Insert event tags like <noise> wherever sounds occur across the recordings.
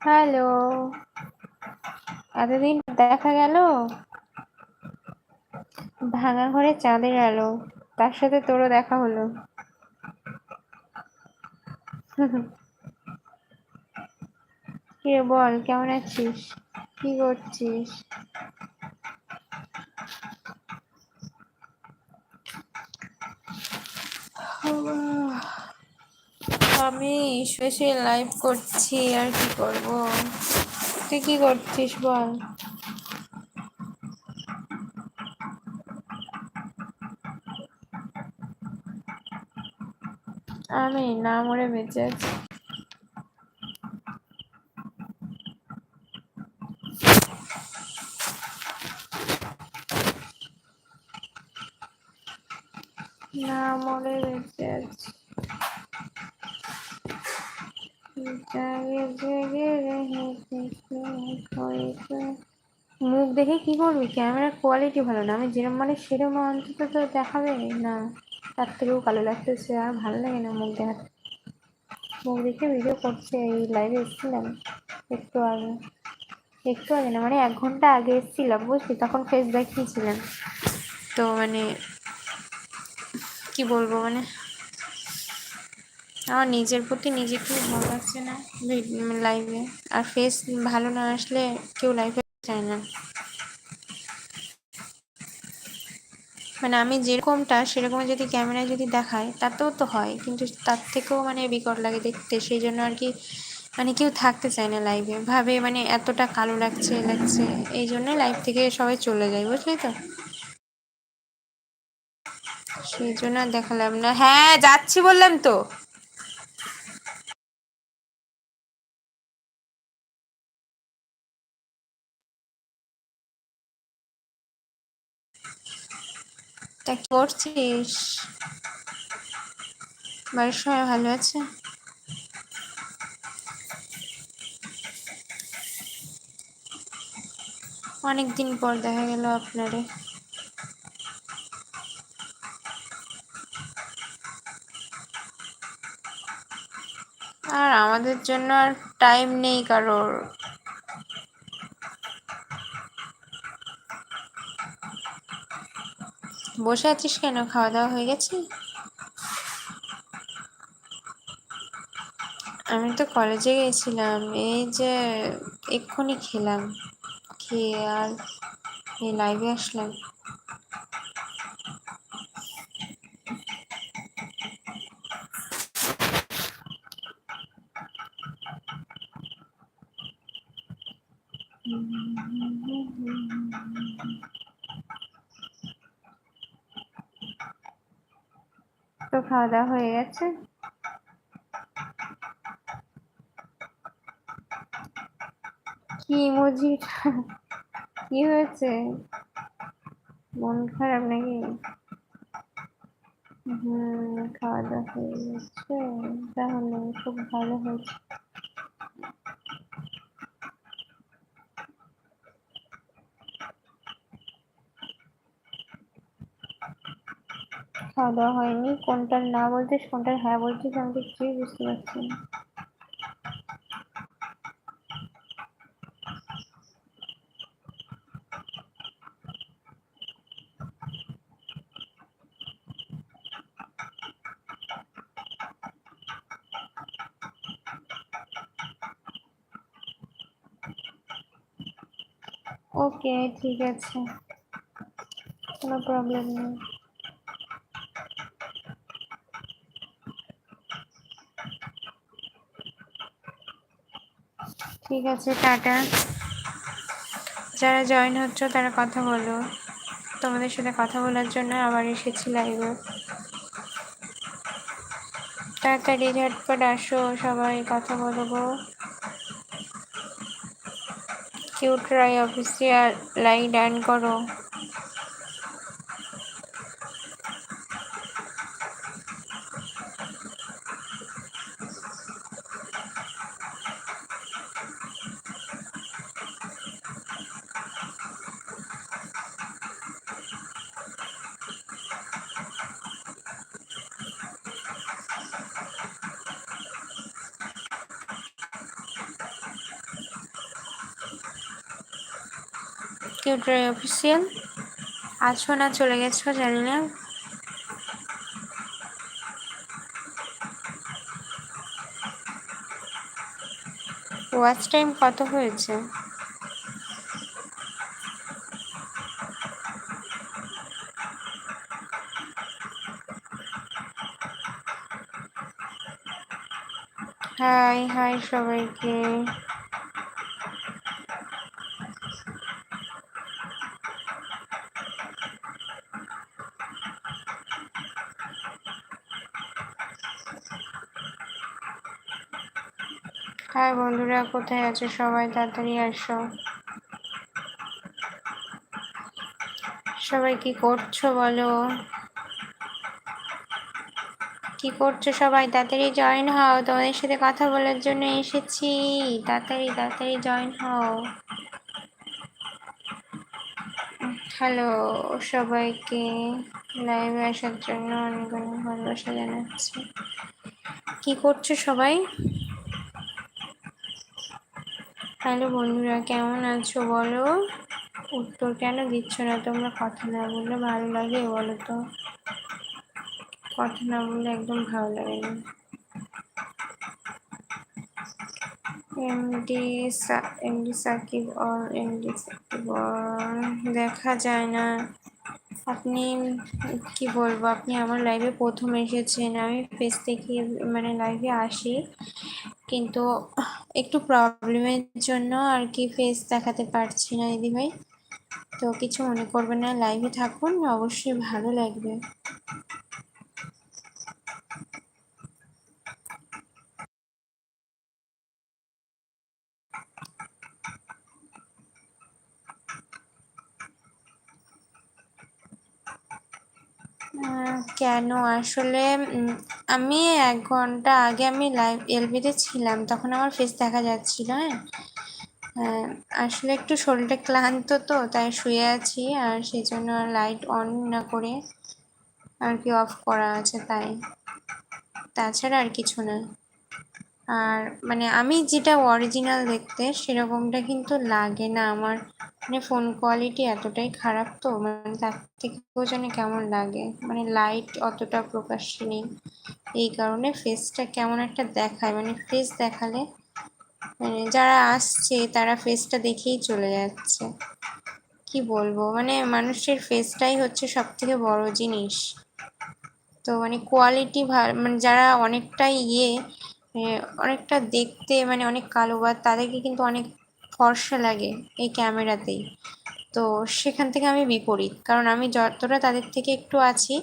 Hello. এতদিন দেখা গেল? ভাঙা ঘরে চাঁদের আলো, তার সাথে তোরও দেখা হলো। <laughs> কে বল, কেমন আছিস? কি করছিস? আমি শেষে লাইভ করছি, আর কি করব? তুই কি করছিস বল? আমি না, মরে বেঁচে আছি। না মরে বেঁচে আছি। জাগে, জেগে মুখ দেখে কি করবি? ক্যামেরার কোয়ালিটি ভালো না। আমি যেরকম মানে সেরকম অন্তত তো দেখাবে না। তার থেকেও কালো লাগতেছে আর ভালো লাগে না মুখ দেখাতে। মুখ দেখে ভিডিও করছে এই লাইভে এসেছিলাম একটু আগে। একটু আগে না মানে এক ঘণ্টা আগে এসেছিলাম, বুঝলি? তখন ফেস দেখিয়েছিলাম তো মানে কি বলব মানে? আমার নিজের প্রতি নিজেকে ভালো লাগছে না লাইভে আর ফেস ভালো না আসলে কেউ লাইভে চায় না। মানে আমি যেরকমটা, সেরকম যদি ক্যামেরায় যদি দেখায় তাতেও তো হয়। কিন্তু তার থেকেও মানে বিকট লাগে দেখতে। সেই জন্য আর কি মানে কেউ থাকতে চায় না লাইভে ভাবে মানে এতটা কালো লাগছে লাগছে। এই জন্যই লাইভ থেকে সবাই চলে যায়, বুঝলি তো? সেই জন্য দেখালাম না। হ্যাঁ যাচ্ছি বললাম তো কি করছিস? বাড়ির সবাই ভালো আছে? অনেকদিন পর দেখা গেল আপনারে আর আমাদের জন্য আর টাইম নেই কারোর। বসে আছিস কেন? খাওয়া দাওয়া হয়ে গেছে? আমি তো কলেজে গেছিলাম, এই যে এক্ষুনি খেলাম। খেয়ে আর এই লাইভে আসলাম। তো খাওয়া দাওয়া হয়ে গেছে? কি ইমোজি? কি হয়েছে? মন খারাপ নাকি? হুম খাওয়া দাওয়া হয়ে গেছে। তাহলে খুব ভালো হয়েছে। খাওয়া দাওয়া হয়নি। কোনটার না বলছিস, কোনটার হ্যাঁ বলছিস, আমি তো কিছুই বুঝতে পারছি না। ওকে ঠিক আছে। কোনো প্রবলেম নেই। ঠিক আছে, টাটা। যারা জয়েন হচ্ছ, তারা কথা বলো। তোমাদের সাথে কথা বলার জন্য আবার এসেছি লাইভে তাড়াতাড়ি, ঝটপট আসো, সবাই কথা বলব কিউ ট্রাই অফিসিয়াল লাইক ডান করো। কিউটার অফিসিয়াল আছো না, চলে গেছো, জানি না। ওয়াচ টাইম কত হয়েছে? হাই হাই সবাইকে। হাই বন্ধুরা, কোথায় আছো? সবাই তাড়াতাড়ি আসো। সবাই কি করছ বলো? কি করছ সবাই? তাড়াতাড়ি জয়েন হও। তোমাদের সাথে কথা বলার জন্য এসেছি। তাড়াতাড়ি তাড়াতাড়ি জয়েন হও। হ্যালো সবাইকে লাইভে আসার জন্য অনেক অনেক ভালোবাসা জানাচ্ছি। কি করছ সবাই? হ্যালো বন্ধুরা, কেমন আছো বলো? উত্তর কেন দিচ্ছ না? তোমরা কথা না বললে ভালো লাগে বলো তো। কথা না বললে একদম ভালো লাগে না। MD MD Shakib or MD Shakib দেখা যায় না। আপনি কি বলব? আপনি আমার লাইভে প্রথম এসেছেন। আমি ফেস থেকে মানে লাইভে আসি। কিন্তু একটু প্রবলেমের জন্য আর কি ফেস দেখাতে পারছি না দিদি ভাই। তো কিছু মনে করবে না লাইভে থাকুন, অবশ্যই ভালো লাগবে। কেন? আসলে আমি এক ঘণ্টা আগে আমি লাইভ এলবিতে ছিলাম, তখন আমার ফেস দেখা যাচ্ছিল হ্যাঁ? আসলে একটু শরীরটা ক্লান্ত তো, তাই শুয়ে আছি, আর সেই জন্য লাইট অন না করে আর কি অফ করা আছে তাই। তাছাড়া আর কিছু না। আর মানে আমি যেটা অরিজিনাল দেখতে, সেরকমটা কিন্তু লাগে না আমার। মানে ফোন কোয়ালিটি এতটাই খারাপ তো মানে তার থেকেও যেন কেমন লাগে? মানে লাইট অতটা প্রকাশ্যে নেই। এই কারণে ফেসটা কেমন একটা দেখায়। মানে ফেস দেখালে মানে যারা আসছে, তারা ফেসটা দেখেই চলে যাচ্ছে। কি বলব? মানে মানুষের ফেসটাই হচ্ছে সব থেকে বড় জিনিস। তো মানে কোয়ালিটি ভালো মানে যারা অনেকটাই ইয়ে অনেকটা দেখতে মানে অনেক কালো বা, তাদেরকে কিন্তু অনেক ফর্সা লাগে এই ক্যামেরাতেই। তো সেখান থেকে আমি বিপরীত। কারণ আমি যতটা তাদের থেকে একটু আছি,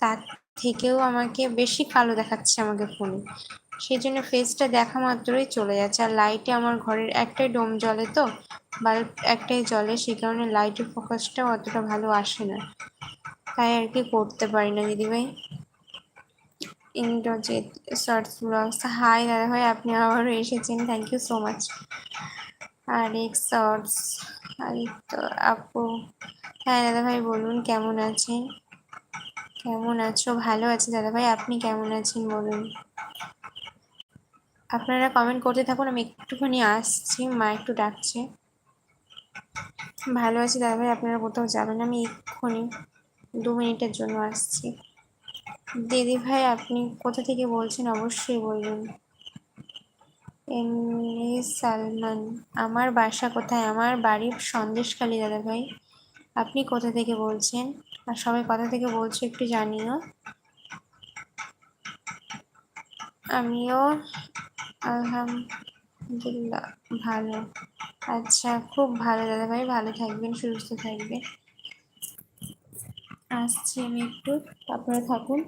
তার থেকেও আমাকে বেশি কালো দেখাচ্ছে আমাকে ফোনে সেই জন্য ফেসটা দেখা মাত্রই চলে যাচ্ছে। আর লাইটে আমার ঘরের একটাই ডোম জ্বলে তো বাল্ব একটাই জ্বলে সেই কারণে লাইটের ফোকাসটাও অতটা ভালো আসে না। তাই আর কি করতে পারি না, দিদিভাই? ইন্দ্রজিৎ শর্টস ব্লগস হাই দাদা ভাই আপনি আবারও এসেছেন। থ্যাংক ইউ সো মাচ আরেক শর্টস। আদিত্য আপু। হ্যাঁ দাদা ভাই বলুন, কেমন আছেন? কেমন আছো? ভালো আছি দাদা ভাই আপনি কেমন আছেন বলুন? আপনারা কমেন্ট করতে থাকুন, আমি একটুখানি আসছি, মা একটু ডাকছে। ভালো আছি দাদা ভাই আপনারা কোথাও যাবেন? আমি এক্ষুনি দু মিনিটের জন্য আসছি। দিদি ভাই আপনি কোথা থেকে বলছেন? অবশ্যই বলবেন এমনি সালমান, আমার বাসা কোথায়? আমার বাড়ি সন্দেশখালী, দাদা ভাই। আপনি কোথা থেকে বলছেন? আর সবাই কোথা থেকে বলছে একটু জানিও। আমিও আলহামদুলিল্লাহ ভালো। আচ্ছা খুব ভালো, দাদা ভাই। ভালো থাকবেন, সুস্থ থাকবেন। আসছি আমি একটু আপনারা থাকুন।